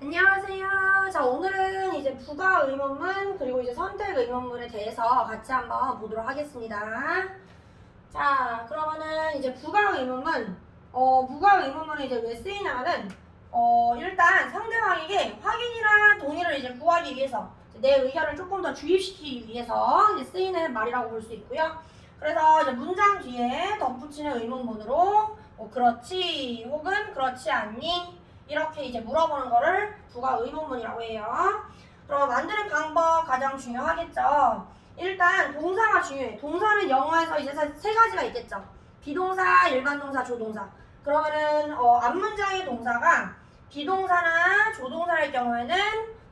안녕하세요. 자, 오늘은 이제 부가 의문문 그리고 이제 선택 의문문에 대해서 같이 한번 보도록 하겠습니다. 자, 그러면은 이제 부가 의문문, 어, 부가 의문문은 이제 왜 쓰이냐면은, 어, 일단 상대방에게 확인이나 동의를 이제 구하기 위해서 내 의견을 조금 더 주입시키기 위해서 이제 쓰이는 말이라고 볼 수 있고요. 그래서 이제 문장 뒤에 덧붙이는 의문문으로 뭐 그렇지 혹은 그렇지 않니 이렇게 이제 물어보는 거를 부가 의문문이라고 해요. 그럼 만드는 방법 가장 중요하겠죠. 일단 동사가 중요해. 동사는 영어에서 이제 세- 세 가지가 있겠죠. 비동사, 일반 동사, 조동사. 그러면은 어, 앞문장의 동사가 비동사나 조동사일 경우에는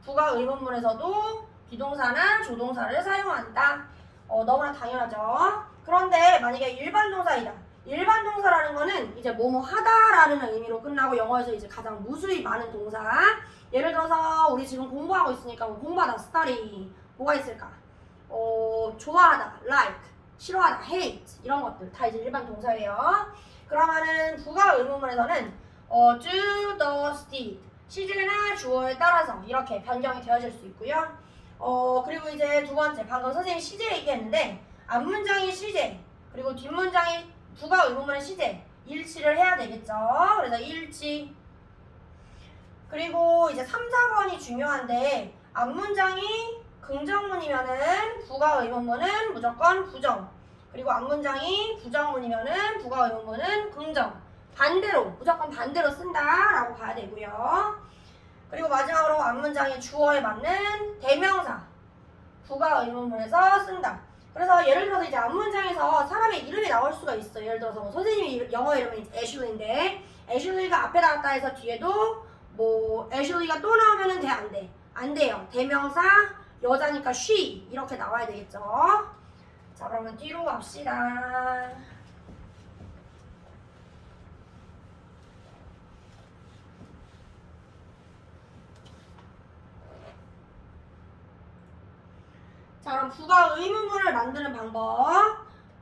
부가 의문문에서도 비동사나 조동사를 사용한다. 어, 너무나 당연하죠. 그런데 만약에 일반 동사이다. 일반 동사라는 거는 이제 뭐뭐 하다라는 의미로 끝나고 영어에서 이제 가장 무수히 많은 동사. 예를 들어서 우리 지금 공부하고 있으니까 뭐 공부하다 study 뭐가 있을까? 어, 좋아하다 like, 싫어하다 hate 이런 것들 다 이제 일반 동사예요. 그러면은 부가 의문문에서는 어, do, does, did 시제나 주어에 따라서 이렇게 변경이 되어질 수 있고요. 어, 그리고 이제 두 번째 방금 선생님이 시제 얘기했는데 앞문장이 시제 그리고 뒷문장이 부가 의문문의 시제 일치를 해야 되겠죠. 그래서 일치. 그리고 이제 3, 4번이 중요한데 앞문장이 긍정문이면은 부가 의문문은 무조건 부정. 그리고 앞문장이 부정문이면은 부가 의문문은 긍정. 반대로 무조건 반대로 쓴다라고 봐야 되고요. 그리고 마지막으로 앞문장의 주어에 맞는 대명사 부가 의문문에서 쓴다. 그래서 예를 들어서 이제 앞문장에서 사람의 이름이 나올 수가 있어. 예를 들어서 뭐 선생님이 영어 이름이 애슐리인데 애슐리가 앞에 나왔다 해서 뒤에도 뭐 애슐리가 또 나오면은 돼 안 돼? 안 돼요. 대명사 여자니까 she 이렇게 나와야 되겠죠. 자 그러면 뒤로 갑시다. 자 그럼 부가 의문문을 만드는 방법.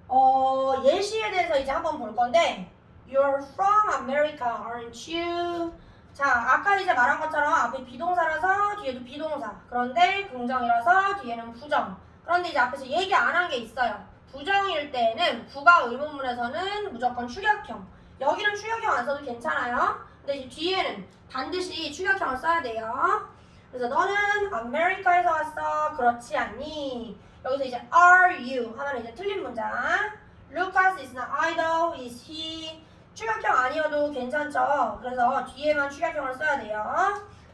어, 예시에 대해서 이제 한번 볼 건데 You're from America, aren't you? 자 아까 이제 말한 것처럼 앞에 비동사라서 뒤에도 비동사. 그런데 긍정이라서 뒤에는 부정. 그런데 이제 앞에서 얘기 안 한 게 있어요. 부정일 때에는 부가 의문문에서는 무조건 추격형. 여기는 추격형 안 써도 괜찮아요. 근데 이제 뒤에는 반드시 추격형을 써야 돼요 그래서 너는 아메리카에서 왔어. 그렇지 않니? 여기서 이제 are you 하면 이제 틀린 문장. Lucas is an idol. Is he? 추격형 아니어도 괜찮죠. 그래서 뒤에만 추격형을 써야 돼요.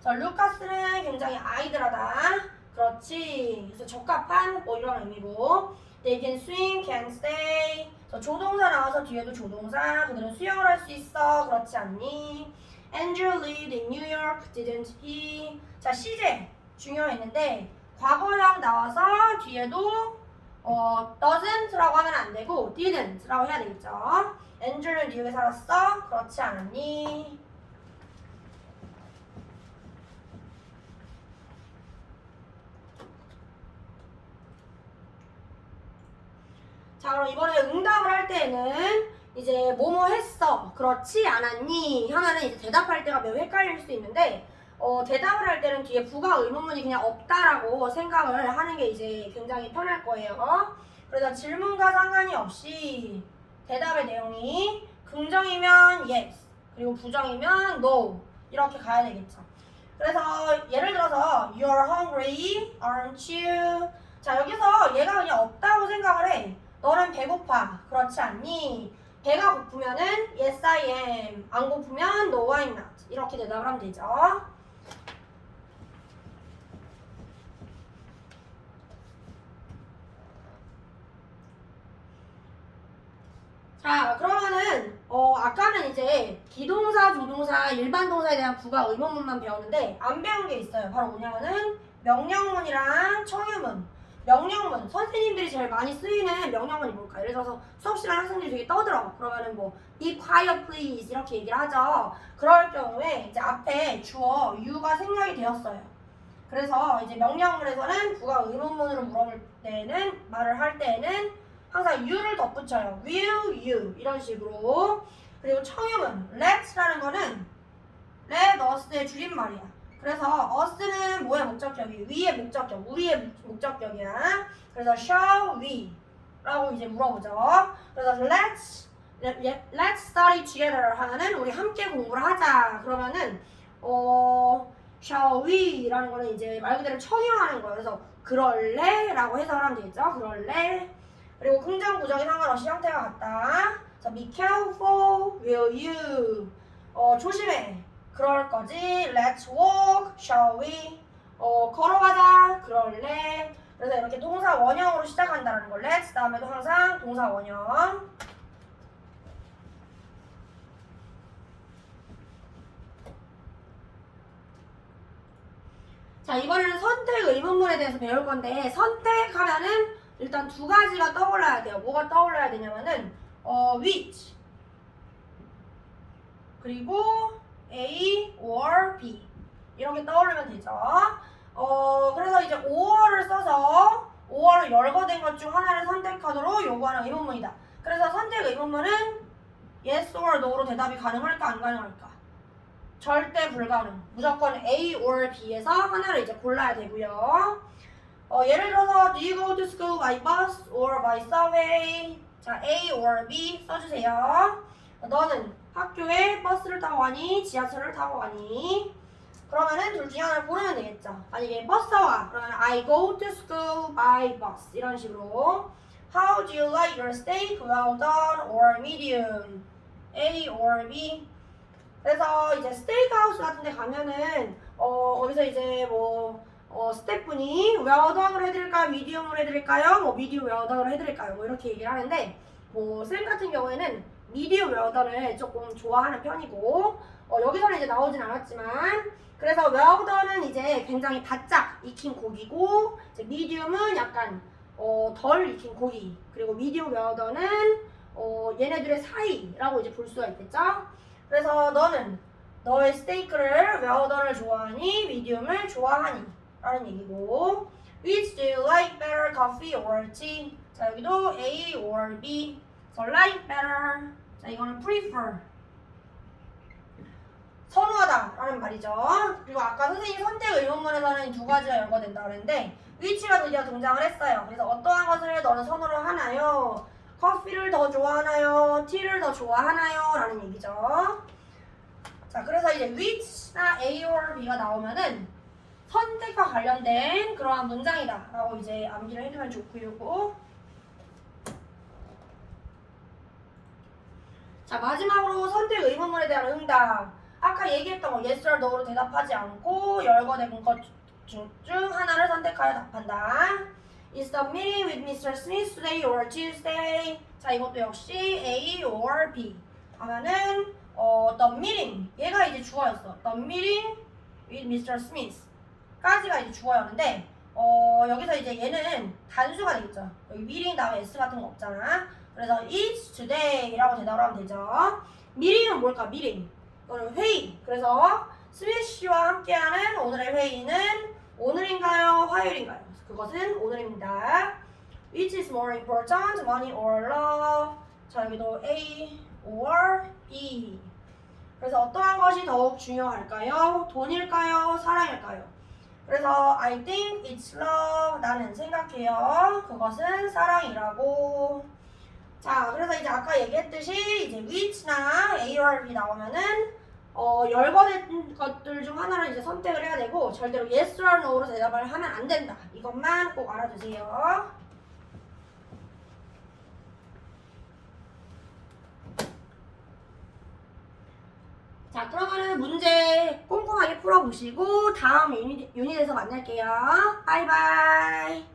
자, 루카스는 굉장히 아이들하다. 그렇지. 그래서 적합한 뭐 이런 의미로. They can swim, can stay. 저 조동사 나와서 뒤에도 조동사. 그들은 수영을 할 수 있어. 그렇지 않니? Andrew lived in New York, didn't he? 자, 시제 중요했는데 과거형 나와서 뒤에도 어, doesn't라고 하면 안 되고 didn't라고 해야 되겠죠. Andrew는 뉴욕에 살았어? 그렇지 않았니? 자, 그럼 이번에 응답을 할 때는 이제 뭐뭐 했어? 그렇지 않았니? 하면은 이제 대답할 때가 매우 헷갈릴 수 있는데 어, 대답을 할 때는 뒤에 부가 의문문이 그냥 없다라고 생각을 하는 게 이제 굉장히 편할 거예요. 그래서 질문과 상관이 없이 대답의 내용이 긍정이면 yes, 그리고 부정이면 no 이렇게 가야 되겠죠. 그래서 예를 들어서 you're hungry, aren't you? 자 여기서 얘가 그냥 없다고 생각을 해. 너는 배고파, 그렇지 않니? 배가 고프면은 yes I am, 안 고프면 no I'm not 이렇게 대답을 하면 되죠. 자, 그러면은 어 아까는 이제 기동사, 조동사, 일반 동사에 대한 부가 의문문만 배웠는데 안 배운 게 있어요. 바로 뭐냐면은 명령문이랑 청유문. 명령문 선생님들이 제일 많이 쓰이는 명령문이 뭘까? 예를 들어서 수업 시간 학생들이 되게 떠들어. 그러면은 뭐 be quiet please 이렇게 얘기를 하죠. 그럴 경우에 이제 앞에 주어 you가 생략이 되었어요. 그래서 이제 명령문에서는 부가 의문문으로 물어볼 때는 말을 할 때는 항상 you를 덧붙여요. will you 이런 식으로. 그리고 청유문 let라는 거는 let us의 줄임말이야. 그래서 us는 뭐의 목적격이? 위의 목적격, 우리의 목- 목적격이야. 그래서 shall we? 라고 이제 물어보죠. 그래서 let's let's study together 하면은 우리 함께 공부를 하자. 그러면은 어 shall we?라는 거는 이제 말 그대로 청용하는 거예요. 그래서 그럴래?라고 해석을 하면 되겠죠. 그럴래? 그리고 긍정 부정이 상관없이 형태가 같다. 자, be careful, will you? 어 조심해. 그럴 거지. Let's walk, shall we? 어 걸어가자. 그럴래? 그래서 이렇게 동사 원형으로 시작한다는 거. let's 다음에도 항상 동사 원형. 자, 이번에는 선택 의문문에 대해서 배울 건데 선택하면은 일단 두 가지가 떠올라야 돼요. 뭐가 떠올라야 되냐면은 어 which 그리고 A or B 이렇게 떠올리면 되죠. 어 그래서 이제 or를 써서 or을 열거된 것 중 하나를 선택하도록 요구하는 의문문이다. 그래서 선택 의문문은 yes or no로 대답이 가능할까 안 가능할까? 절대 불가능. 무조건 A or B에서 하나를 이제 골라야 되고요. 어, 예를 들어서 Do you go to school by bus or by subway? 자, A or B 써주세요. 너는 학교에 버스를 타고 가니? 지하철을 타고 가니? 그러면은 둘 중에 하나를 고르면 되겠죠. 만약에 버스 와 그러면 I go to school by bus 이런 식으로 How do you like your steak? Well done or medium? A or B? 그래서 이제 스테이크하우스 같은 데 가면은 어 거기서 이제 뭐 어, 스태프분이 웨어던으로 해드릴까요? 미디움으로 해드릴까요? 뭐 미디움 웨어던으로 해드릴까요? 뭐 이렇게 얘기를 하는데 뭐 쌤 같은 경우에는 미디움 웨어던을 조금 좋아하는 편이고 어, 여기서는 이제 나오진 않았지만 그래서 웨어던은 이제 굉장히 바짝 익힌 고기고 이제 미디움은 약간 어, 덜 익힌 고기 그리고 미디움 웨어던은 어, 얘네들의 사이라고 이제 볼 수가 있겠죠? 그래서 너는 너의 스테이크를 웨어던을 좋아하니 미디움을 좋아하니 라는 얘기고 Which do you like better, coffee or tea? 자 여기도 A or B So like better 자 이거는 prefer 선호하다 라는 말이죠 그리고 아까 선생님 선택 의문문에서는 이두 가지가 열거된다 그랬는데 which가 드디어 등장을 했어요 그래서 어떠한 것을 너는 선호를 하나요? 커피를 더 좋아하나요? 티를 더 좋아하나요? 라는 얘기죠 자 그래서 이제 which나 A or B가 나오면은 선택과 관련된 그러한 문장이다 라고 이제 암기를 해두면 좋고요 자 마지막으로 선택 의문문에 대한 응답 아까 얘기했던 거 or no로 대답하지 않고 열거된 것중 하나를 선택하여 답한다 Is the meeting with Mr. Smith today or Tuesday? 자 이것도 역시 A or B 하면은 어, the meeting 얘가 이제 주어였어 the meeting with Mr. Smith 까지가 이제 주어였는데 어, 여기서 이제 얘는 단수가 되겠죠. 여기 meeting 다음에 s 같은 거 없잖아. 그래서 it's today라고 대답을 하면 되죠. meeting은 뭘까? meeting. 이거는 회의. 그래서 스미시와 함께하는 오늘의 회의는 오늘인가요? 화요일인가요? 그것은 오늘입니다. Which is more important, money or love? 자 여기도 A or B. 그래서 어떠한 것이 더욱 중요할까요? 돈일까요? 사랑일까요? 그래서 I think it's love. 나는 생각해요. 그것은 사랑이라고. 자, 그래서 이제 아까 얘기했듯이 이제 which나 A or B 나오면은 어, 열거된 것들 중 하나를 이제 선택을 해야 되고 절대로 yes or no로 대답을 하면 안 된다. 이것만 꼭 알아두세요. 자, 그러면은 문제 꼼꼼하게 풀어보시고 다음 유닛, 유닛에서 만날게요. 바이바이.